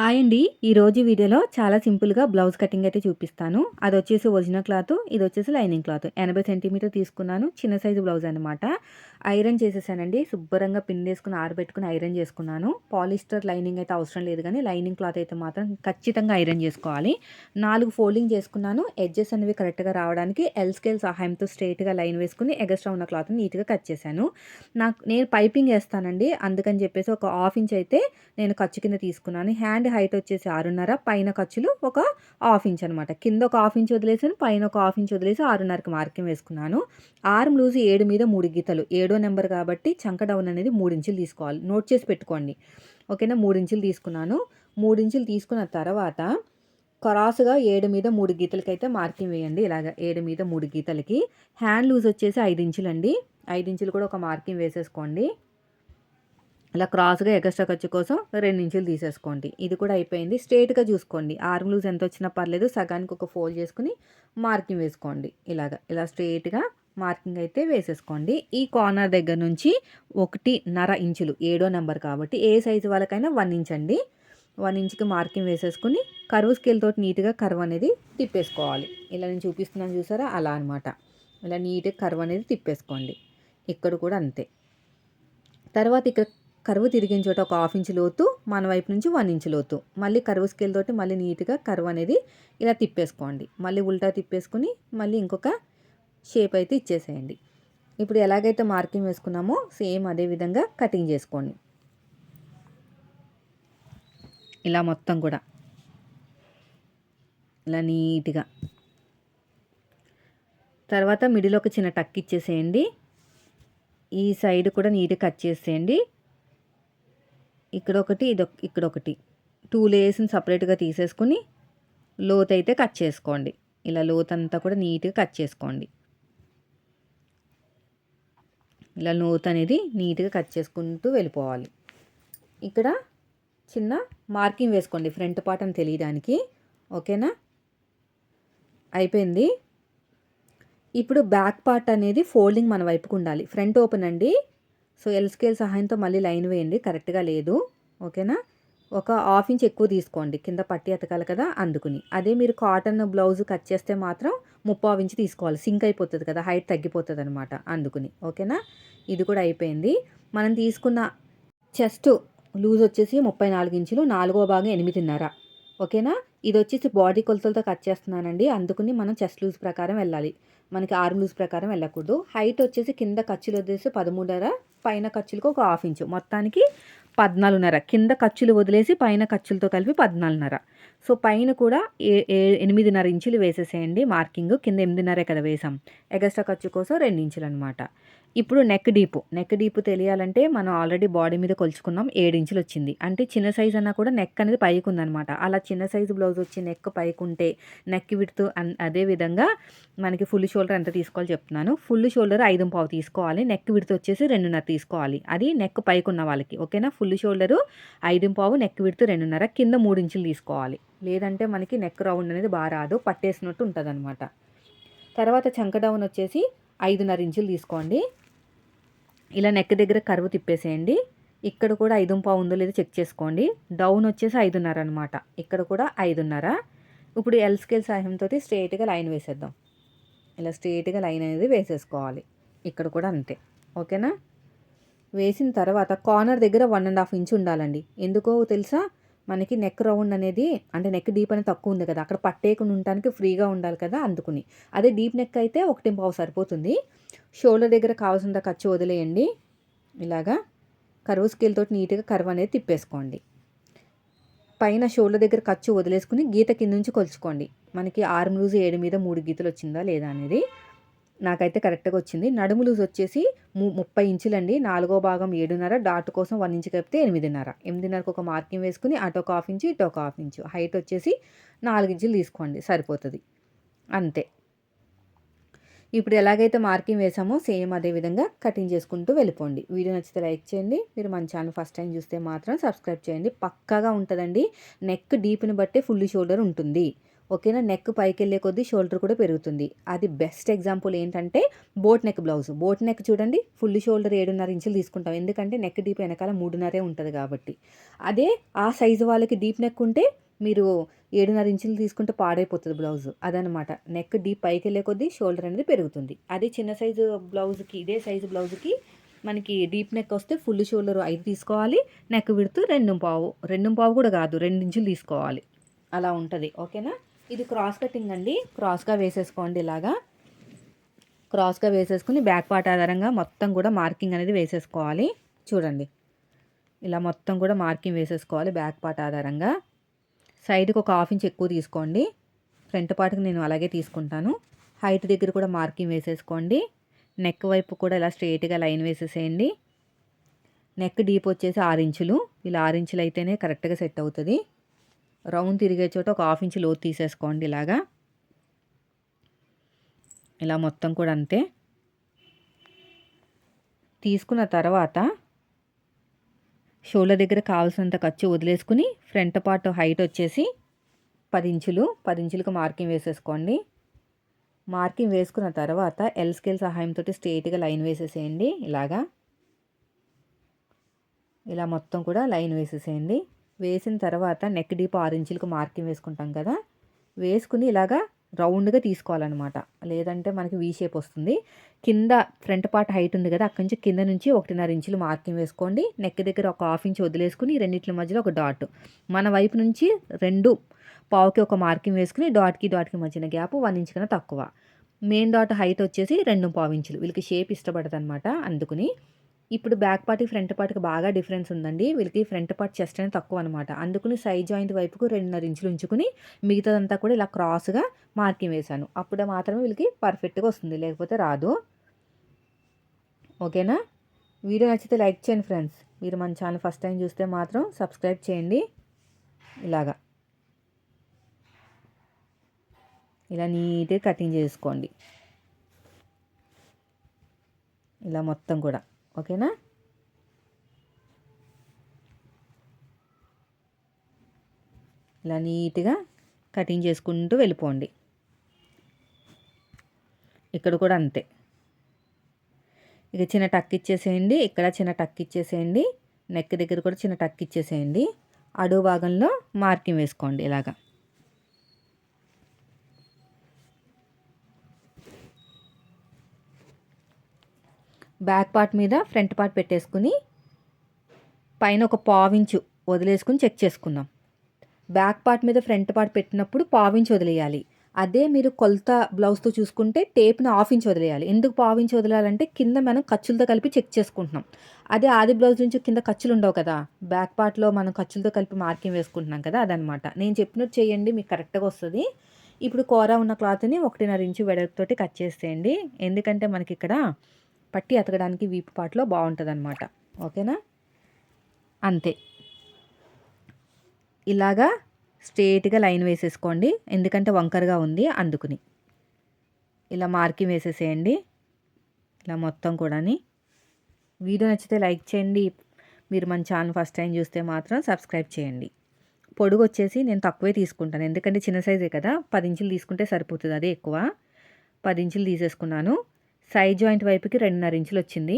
Hi అండి. ఈరోజు వీడియోలో చాలా సింపుల్గా బ్లౌజ్ కటింగ్ అయితే చూపిస్తాను. అది వచ్చేసి ఒరిజినల్ క్లాత్ ఇది వచ్చేసి లైనింగ్ క్లాత్. ఎనభై సెంటీమీటర్ తీసుకున్నాను. చిన్న సైజు బ్లౌజ్ అనమాట ఐరన్ చేసేసానండి. శుభ్రంగా పిన్ వేసుకుని ఆరబెట్టుకుని ఐరన్ చేసుకున్నాను. పాలిస్టర్ లైనింగ్ అయితే అవసరం లేదు కానీ లైనింగ్ క్లాత్ అయితే మాత్రం ఖచ్చితంగా ఐరన్ చేసుకోవాలి. నాలుగు ఫోల్డింగ్ చేసుకున్నాను. ఎడ్జెస్ అనేవి కరెక్ట్గా రావడానికి ఎల్ స్కేల్ సహాయంతో స్ట్రైట్గా లైన్ వేసుకుని ఎగస్ట్రా ఉన్న క్లాత్ని నీట్గా కట్ చేశాను. నాకు నేను పైపింగ్ వేస్తానండి. అందుకని చెప్పేసి ఒక హాఫ్ ఇంచ్ అయితే నేను ఖర్చు కింద తీసుకున్నాను. హ్యాండ్ హైట్ వచ్చేసి ఆరున్నర పైన ఖర్చులు ఒక హాఫ్ ఇంచ్ అనమాట కింద ఒక హాఫ్ ఇంచ్ వదిలేసాను పైన ఒక హాఫ్ ఇంచ్ వదిలేసి ఆరున్నరకి మార్కింగ్ వేసుకున్నాను. ఆర్మ్ లూజ్ ఏడు మీద మూడు గీతలు ఏడు నెంబర్ కాబట్టి చంక డౌన్ అనేది మూడు ఇంచులు తీసుకోవాలి. నోట్ చేసి పెట్టుకోండి. ఓకేనా మూడు ఇంచులు తీసుకున్నాను. మూడు ఇంచులు తీసుకున్న తర్వాత క్రాస్గా ఏడు మీద మూడు గీతలకైతే మార్కింగ్ వేయండి. ఇలాగ ఏడు మీద మూడు గీతలకి. హ్యాండ్ లూజ్ వచ్చేసి ఐదు ఇంచులు అండి ఐదు ఇంచులు కూడా ఒక మార్కింగ్ వేసేసుకోండి. ఇలా క్రాస్గా ఎగస్ట్రా ఖర్చు కోసం రెండు ఇంచులు తీసేసుకోండి. ఇది కూడా అయిపోయింది. స్ట్రేట్గా చూసుకోండి. ఆర్మ్ లూజ్ ఎంత వచ్చినా పర్లేదు. సగానికి ఒక ఫోల్డ్ చేసుకుని మార్కింగ్ వేసుకోండి. ఇలాగ. ఇలా స్ట్రేట్గా మార్కింగ్ అయితే వేసేసుకోండి. ఈ కార్నర్ దగ్గర నుంచి ఒకటి నర ఇంచులు ఏడో నెంబర్ కాబట్టి ఏ సైజు వాళ్ళకైనా వన్ ఇంచ్ అండి. వన్ ఇంచ్కి మార్కింగ్ వేసేసుకుని కరువు స్కేల్ తోటి నీట్గా కర్వ్ అనేది తిప్పేసుకోవాలి. ఇలా నేను చూపిస్తున్నాను చూసారా? అలా అనమాట ఇలా నీట్గా కర్వ్ అనేది తిప్పేసుకోండి. ఇక్కడ కూడా అంతే. తర్వాత ఇక్కడ కరువు తిరిగిన చోట ఒక హాఫ్ ఇంచ్ లోతు మన వైపు నుంచి వన్ ఇంచ్ లోతు. మళ్ళీ కరువు స్కేల్ తోటి మళ్ళీ నీట్గా కరువు అనేది ఇలా తిప్పేసుకోండి. మళ్ళీ ఉల్టా తిప్పేసుకుని మళ్ళీ ఇంకొక షేప్ అయితే ఇచ్చేసేయండి. ఇప్పుడు ఎలాగైతే మార్కింగ్ వేసుకున్నామో సేమ్ అదే విధంగా కటింగ్ చేసుకోండి. ఇలా మొత్తం కూడా. ఇలా నీట్గా. తర్వాత మిడిల్ ఒక చిన్న టక్ ఇచ్చేసేయండి. ఈ సైడ్ కూడా నీట్గా కట్ చేసేయండి. ఇక్కడ ఒకటి ఇది ఇక్కడ ఒకటి టూ లేయర్స్ని సపరేట్గా తీసేసుకుని లోత్ అయితే కట్ చేసుకోండి. ఇలా లోత్ అంతా కూడా నీట్గా కట్ చేసుకోండి. ఇలా నూత అనేది నీట్గా కట్ చేసుకుంటూ వెళ్ళిపోవాలి. ఇక్కడ చిన్న మార్కింగ్ వేసుకోండి ఫ్రంట్ పార్ట్ అని తెలియడానికి. ఓకేనా? అయిపోయింది. ఇప్పుడు బ్యాక్ పార్ట్ అనేది ఫోల్డింగ్ మన వైపుకు ఉండాలి. ఫ్రంట్ ఓపెన్ అండి. సో ఎల్ స్కేల్ సహాయంతో మళ్ళీ లైన్ వేయండి. కరెక్ట్గా లేదు. ఓకేనా? ఒక హాఫ్ ఇంచ్ ఎక్కువ తీసుకోండి. కింద పట్టి ఎతకాలి కదా అందుకుని. అదే మీరు కాటన్ బ్లౌజ్ కట్ చేస్తే మాత్రం ముప్పావు ఇంచ్ తీసుకోవాలి. సింక్ అయిపోతుంది కదా హైట్ తగ్గిపోతుంది అనమాట అందుకుని. ఓకేనా? ఇది కూడా అయిపోయింది. మనం తీసుకున్న చెస్ట్ లూజ్ వచ్చేసి ముప్పై నాలుగు ఇంచులు నాలుగో భాగం ఎనిమిదిన్నర. ఓకేనా? ఇది వచ్చేసి బాడీ కొలతలతో కట్ చేస్తున్నానండి. అందుకుని మనం చెస్ట్ లూజ్ ప్రకారం వెళ్ళాలి. మనకి ఆర్మ్ లూజ్ ప్రకారం వెళ్ళకూడదు. హైట్ వచ్చేసి కింద ఖర్చులు వచ్చేసి పదమూడున్నర పైన ఖర్చులకు ఒక హాఫ్ ఇంచు. మొత్తానికి పద్నాలుగున్నర. కింద ఖర్చులు వదిలేసి పైన ఖర్చులతో కలిపి పద్నాలుగున్నర. సో పైన కూడా ఏ ఎనిమిదిన్నర ఇంచులు వేసేసేయండి మార్కింగ్. కింద ఎనిమిదిన్నరే కదా వేసాం. ఎగస్ట్రా ఖర్చు కోసం రెండు ఇంచులు అనమాట ఇప్పుడు నెక్ డీపు నెక్ డీపు తెలియాలంటే మనం ఆల్రెడీ బాడీ మీద కొలుచుకున్నాం ఏడు ఇంచులు వచ్చింది. అంటే చిన్న సైజ్ అన్నా కూడా నెక్ అనేది పైకి ఉందనమాట అలా చిన్న సైజు బ్లౌజ్ వచ్చి నెక్ పైకి ఉంటే నెక్ విడుతూ అదే విధంగా మనకి ఫుల్ షోల్డర్ ఎంత తీసుకోవాలి చెప్తున్నాను. ఫుల్ షోల్డర్ ఐదు పావు తీసుకోవాలి. నెక్ విడుతూ వచ్చేసి రెండున్నర తీసుకోవాలి. అది నెక్ పైకి ఉన్న వాళ్ళకి ఓకేనా ఫుల్ షోల్డరు ఐదు పావు నెక్ విడుతూ రెండున్నర కింద మూడు ఇంచులు తీసుకోవాలి. లేదంటే మనకి నెక్ రౌండ్ అనేది బాగా రాదు పట్టేసినట్టు ఉంటుంది అనమాట తర్వాత చంక డౌన్ వచ్చేసి ఐదున్నర ఇంచులు తీసుకోండి. ఇలా నెక్ దగ్గర కరువు తిప్పేసేయండి. ఇక్కడ కూడా ఐదు పావు ఉందో లేదో చెక్ చేసుకోండి. డౌన్ వచ్చేసి ఐదున్నర అనమాట ఇక్కడ కూడా ఐదున్నర. ఇప్పుడు ఎల్ స్కేల్ సహాయంతో స్ట్రేట్గా లైన్ వేసేద్దాం. ఇలా స్ట్రేట్గా లైన్ అనేది వేసేసుకోవాలి. ఇక్కడ కూడా అంతే. ఓకేనా? వేసిన తర్వాత కార్నర్ దగ్గర వన్ అండ్ హాఫ్ ఇంచ్ ఉండాలండి. ఎందుకో తెలుసా? మనకి నెక్ రౌండ్ అనేది అంటే నెక్ డీప్ అనేది తక్కువ ఉంది కదా. అక్కడ పట్టేయకుండా ఉండటానికి ఫ్రీగా ఉండాలి కదా అందుకుని. అదే డీప్ నెక్ అయితే ఒకటి పావు సరిపోతుంది. షోల్డర్ దగ్గర కావాల్సినంత ఖర్చు వదిలేయండి. ఇలాగా కరువు స్కేల్ తోటి నీట్గా కరువు అనేది తిప్పేసుకోండి. పైన షోల్డర్ దగ్గర ఖర్చు వదిలేసుకుని గీత కింద నుంచి కొలుచుకోండి. మనకి ఆరు రోజు ఏడు మీద మూడు గీతలు వచ్చిందా లేదా అనేది. నాకైతే కరెక్ట్గా వచ్చింది. నడుము లూజ్ వచ్చేసి ము ముప్పై ఇంచులండి. నాలుగో భాగం ఏడున్నర డాట్ కోసం వన్ ఇంచు కలిపితే ఎనిమిదిన్నర. ఎనిమిదిన్నరకు ఒక మార్కింగ్ వేసుకుని అటు ఒక హాఫ్ ఇంచు ఇటు ఒక హాఫ్ ఇంచు. హైట్ వచ్చేసి నాలుగు ఇంచులు తీసుకోండి. సరిపోతుంది. అంతే. ఇప్పుడు ఎలాగైతే మార్కింగ్ వేసామో సేమ్ అదే విధంగా కటింగ్ చేసుకుంటూ వెళ్ళిపోండి. వీడియో నచ్చితే లైక్ చేయండి. మీరు మన ఛానల్ ఫస్ట్ టైం చూస్తే మాత్రం సబ్స్క్రైబ్ చేయండి. పక్కాగా ఉంటుందండి. నెక్ డీప్ని బట్టే ఫుల్ షోల్డర్ ఉంటుంది. ఓకేనా? నెక్ పైకి వెళ్ళే కొద్దీ షోల్డర్ కూడా పెరుగుతుంది. అది బెస్ట్ ఎగ్జాంపుల్ ఏంటంటే boat neck blouse boat neck చూడండి ఫుల్ షోల్డర్ ఏడున్నర ఇంచులు తీసుకుంటాం. ఎందుకంటే నెక్ డీప్ వెనకాల మూడున్నరే ఉంటుంది కాబట్టి. అదే ఆ సైజు వాళ్ళకి డీప్ నెక్ ఉంటే మీరు ఏడున్నర ఇంచులు తీసుకుంటే పాడైపోతుంది బ్లౌజ్ అదనమాట నెక్ డీప్ పైకి వెళ్ళే కొద్దీ షోల్డర్ అనేది పెరుగుతుంది. అదే చిన్న సైజు బ్లౌజ్కి ఇదే సైజు బ్లౌజ్కి మనకి డీప్ నెక్ వస్తే ఫుల్ షోల్డర్ ఐదు తీసుకోవాలి. నెక్ విడుతూ రెండు పావు. రెండు పావు కూడా కాదు రెండు ఇంచులు తీసుకోవాలి. అలా ఉంటుంది. ఓకేనా? ఇది క్రాస్ కటింగ్ అండి. క్రాస్గా వేసేసుకోండి ఇలాగా. క్రాస్గా వేసేసుకుని బ్యాక్ పార్ట్ ఆధారంగా మొత్తం కూడా మార్కింగ్ అనేది వేసేసుకోవాలి. చూడండి. ఇలా మొత్తం కూడా మార్కింగ్ వేసేసుకోవాలి బ్యాక్ పార్ట్ ఆధారంగా. సైడ్కి ఒక హాఫ్ ఇంచ్ ఎక్కువ తీసుకోండి. ఫ్రంట్ పార్ట్కి నేను అలాగే తీసుకుంటాను. హైట్ దగ్గర కూడా మార్కింగ్ వేసేసుకోండి. నెక్ వైపు కూడా ఇలా స్ట్రైట్గా లైన్ వేసేసేయండి. నెక్ డీప్ వచ్చేసి ఆరు ఇంచులు. ఇలా ఆరు ఇంచులు అయితేనే కరెక్ట్గా సెట్ అవుతుంది. రౌండ్ తిరిగే చోట ఒక హాఫ్ ఇంచ్ లోతు తీసేసుకోండి ఇలాగా. ఇలా మొత్తం కూడా అంతే. తీసుకున్న తర్వాత షోల దగ్గర కావాల్సినంత ఖర్చు వదిలేసుకుని ఫ్రంట్ పార్ట్ హైట్ వచ్చేసి పది ఇంచులు పది ఇంచులకు మార్కింగ్ వేసేసుకోండి. మార్కింగ్ వేసుకున్న తర్వాత ఎల్ స్కేల్ సహాయంతో స్ట్రేట్గా లైన్ వేసేసేయండి ఇలాగా. ఇలా మొత్తం కూడా లైన్ వేసేసేయండి. వేసిన తర్వాత నెక్ డీప్ ఆరు ఇంచులకు మార్కింగ్ వేసుకుంటాం కదా వేసుకుని ఇలాగా రౌండ్గా తీసుకోవాలన్నమాట. లేదంటే మనకి వీ షేప్ వస్తుంది. కింద ఫ్రంట్ పార్ట్ హైట్ ఉంది కదా అక్కడి నుంచి కింద నుంచి ఒకటిన్నర ఇంచులు మార్కింగ్ వేసుకోండి. నెక్ దగ్గర ఒక హాఫ్ ఇంచ్ వదిలేసుకుని రెండింటి మధ్యలో ఒక డాట్ మన వైపు నుంచి రెండు పావుకి ఒక మార్కింగ్ వేసుకుని డాట్కి డాట్కి మధ్యన గ్యాప్ వన్ ఇంచ్ కన్నా తక్కువ. మెయిన్ డాట్ హైట్ వచ్చేసి రెండు పావు ఇంచులు. వీళ్ళకి షేప్ ఇష్టపడదనమాట అందుకుని. ఇప్పుడు బ్యాక్ పార్ట్కి ఫ్రంట్ పార్ట్కి బాగా డిఫరెన్స్ ఉందండి. వీళ్ళకి ఫ్రంట్ పార్ట్ చెస్ట్ అనేది తక్కువ అనమాట అందుకుని సైడ్ జాయింట్ వైపుకు రెండున్నర ఇంచులు ఉంచుకుని మిగతాదంతా కూడా ఇలా క్రాస్గా మార్కింగ్ వేశాను. అప్పుడే మాత్రమే వీళ్ళకి పర్ఫెక్ట్గా వస్తుంది. లేకపోతే రాదు. ఓకేనా? వీడియో నచ్చితే లైక్ చేయండి ఫ్రెండ్స్. మీరు మన ఛానల్ ఫస్ట్ టైం చూస్తే మాత్రం సబ్స్క్రైబ్ చేయండి. ఇలాగా. ఇలా నీట్గా కటింగ్ చేసుకోండి. ఇలా మొత్తం కూడా. ఓకేనా? ఇలా నీట్గా కటింగ్ చేసుకుంటూ వెళ్ళిపోండి. ఇక్కడ కూడా అంతే. ఇక చిన్న టక్ ఇచ్చేసేయండి. ఇక్కడ చిన్న టక్ ఇచ్చేసేయండి. నెక్ దగ్గర కూడా చిన్న టక్ ఇచ్చేసేయండి. అడుగు భాగంలో మార్కింగ్ వేసుకోండి ఇలాగా. బ్యాక్ పార్ట్ మీద ఫ్రంట్ పార్ట్ పెట్టేసుకుని పైన ఒక పావించు వదిలేసుకుని చెక్ చేసుకుందాం. బ్యాక్ పార్ట్ మీద ఫ్రంట్ పార్ట్ పెట్టినప్పుడు పావించి వదిలేయాలి. అదే మీరు కొలత బ్లౌజ్తో చూసుకుంటే టేప్ని హాఫ్ ఇంచ్ వదిలేయాలి. ఎందుకు పావు ఇంచ్ వదిలేయాలంటే కింద మనం ఖర్చులతో కలిపి చెక్ చేసుకుంటున్నాం. అదే ఆది బ్లౌజ్ నుంచి కింద ఖర్చులు ఉండవు కదా. బ్యాక్ పార్ట్లో మనం ఖర్చులతో కలిపి మార్కింగ్ వేసుకుంటున్నాం కదా అదనమాట నేను చెప్పినట్టు చేయండి మీకు కరెక్ట్గా వస్తుంది. ఇప్పుడు కూర ఉన్న క్లాత్ని ఒకటిన్నర ఇంచు వెడల్పుతోటి కట్ చేసేయండి. ఎందుకంటే మనకి ఇక్కడ పట్టి అతకడానికి వీపు పాటలో బాగుంటుంది అనమాట ఓకేనా? అంతే. ఇలాగా స్ట్రేట్గా లైన్ వేసేసుకోండి. ఎందుకంటే వంకరగా ఉంది అందుకుని. ఇలా మార్కింగ్ వేసేసేయండి. ఇలా మొత్తం కూడాని. వీడియో నచ్చితే లైక్ చేయండి. మీరు మన ఛానల్ ఫస్ట్ టైం చూస్తే మాత్రం సబ్స్క్రైబ్ చేయండి. పొడుగు వచ్చేసి నేను తక్కువే తీసుకుంటాను. ఎందుకంటే చిన్న సైజే కదా. పది ఇంచులు తీసుకుంటే సరిపోతుంది. అదే ఎక్కువ. పది ఇంచులు తీసేసుకున్నాను. సై జాయింట్ వైపుకి రెండున్నర ఇంచులు వచ్చింది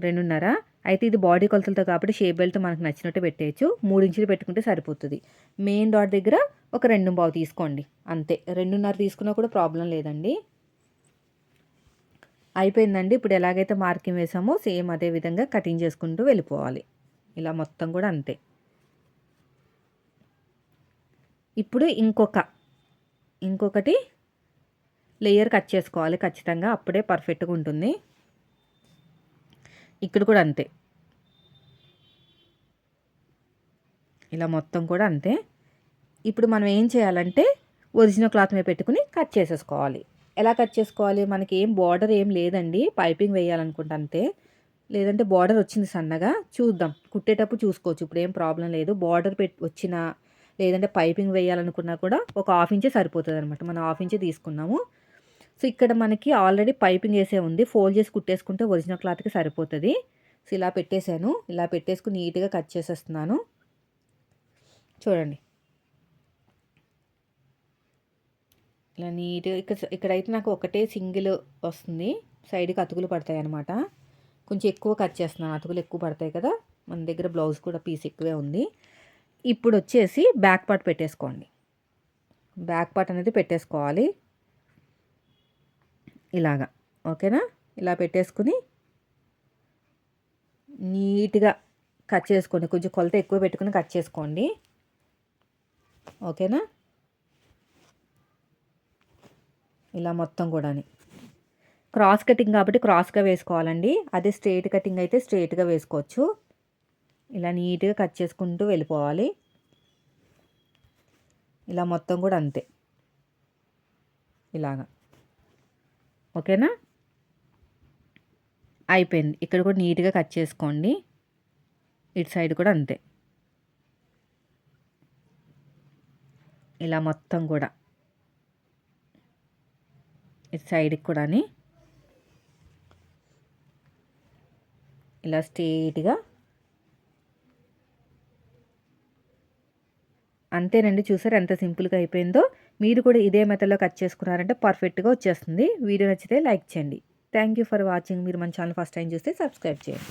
రెండున్నర. అయితే ఇది బాడీ కొలతలతో కాబట్టి షేప్ బెల్ట్ మనకు నచ్చినట్టు పెట్టేయచ్చు. మూడు ఇంచులు పెట్టుకుంటే సరిపోతుంది. మెయిన్ డాట్ దగ్గర ఒక రెండు బావు తీసుకోండి. అంతే. రెండున్నర తీసుకున్నా కూడా ప్రాబ్లం లేదండి. అయిపోయిందండి. ఇప్పుడు ఎలాగైతే మార్కింగ్ వేసామో సేమ్ అదే విధంగా కటింగ్ చేసుకుంటూ వెళ్ళిపోవాలి. ఇలా మొత్తం కూడా అంతే. ఇప్పుడు ఇంకొక. ఇంకొకటి లేయర్ కట్ చేసుకోవాలి ఖచ్చితంగా అప్పుడే పర్ఫెక్ట్గా ఉంటుంది. ఇక్కడ కూడా అంతే. ఇలా మొత్తం కూడా అంతే. ఇప్పుడు మనం ఏం చేయాలంటే ఒరిజినల్ క్లాత్ మీద పెట్టుకుని కట్ చేసేసుకోవాలి. ఎలా కట్ చేసుకోవాలి? మనకి ఏం బార్డర్ ఏం లేదండి. పైపింగ్ వేయాలనుకుంటే అంతే. లేదంటే బార్డర్ వచ్చింది సన్నగా చూద్దాం. కుట్టేటప్పుడు చూసుకోవచ్చు. ఇప్పుడు ఏం ప్రాబ్లం లేదు. బార్డర్ పెట్టి వచ్చిన లేదంటే పైపింగ్ వేయాలనుకున్నా కూడా ఒక హాఫ్ ఇంచే సరిపోతుంది అనమాట మనం హాఫ్ ఇంచే తీసుకున్నాము. సో ఇక్కడ మనకి ఆల్రెడీ పైపింగ్ వేసే ఉంది. ఫోల్డ్ చేసి కుట్టేసుకుంటే ఒరిజినల్ క్లాత్కి సరిపోతుంది. సో ఇలా పెట్టేశాను ఇలా పెట్టేసుకుని నీట్గా కట్ చేసేస్తున్నాను. చూడండి. ఇలా నీట్గా ఇక్కడ ఇక్కడైతే నాకు ఒకటే సింగిల్ వస్తుంది. సైడ్కి అతుకులు పడతాయి అనమాట కొంచెం ఎక్కువ కట్ చేస్తున్నాను. అతుకులు ఎక్కువ పడతాయి కదా. మన దగ్గర బ్లౌజ్ కూడా పీస్ ఎక్కువే ఉంది. ఇప్పుడు వచ్చేసి బ్యాక్ పార్ట్ పెట్టేసుకోండి. బ్యాక్ పార్ట్ అనేది పెట్టేసుకోవాలి. ఇలాగా. ఓకేనా? ఇలా పెట్టేసుకుని నీట్గా కట్ చేసుకోండి. కొంచెం కొలత ఎక్కువ పెట్టుకుని కట్ చేసుకోండి. ఓకేనా? ఇలా మొత్తం కూడా క్రాస్ కటింగ్ కాబట్టి క్రాస్గా వేసుకోవాలండి. అదే స్ట్రైట్ కటింగ్ అయితే స్ట్రైట్గా వేసుకోవచ్చు. ఇలా నీట్గా కట్ చేసుకుంటూ వెళ్ళిపోవాలి. ఇలా మొత్తం కూడా అంతే. ఇలాగా. ఓకేనా? అయిపోయింది. ఇక్కడ కూడా నీట్గా కట్ చేసుకోండి. ఇటు సైడ్ కూడా అంతే. ఇలా మొత్తం కూడా. ఇటు సైడ్కి కూడా ఇలా స్ట్రేట్గా అంతేనండి. చూసారు ఎంత సింపుల్గా అయిపోయిందో? మీరు కూడా ఇదే మెథడ్లో కట్ చేసుకున్నారంటే పర్ఫెక్ట్గా వచ్చేస్తుంది. వీడియో నచ్చితే లైక్ చేయండి. థ్యాంక్ యూ ఫర్ వాచింగ్ మీరు మన ఛానల్ ఫస్ట్ టైం చూస్తే సబ్స్క్రైబ్ చేయండి.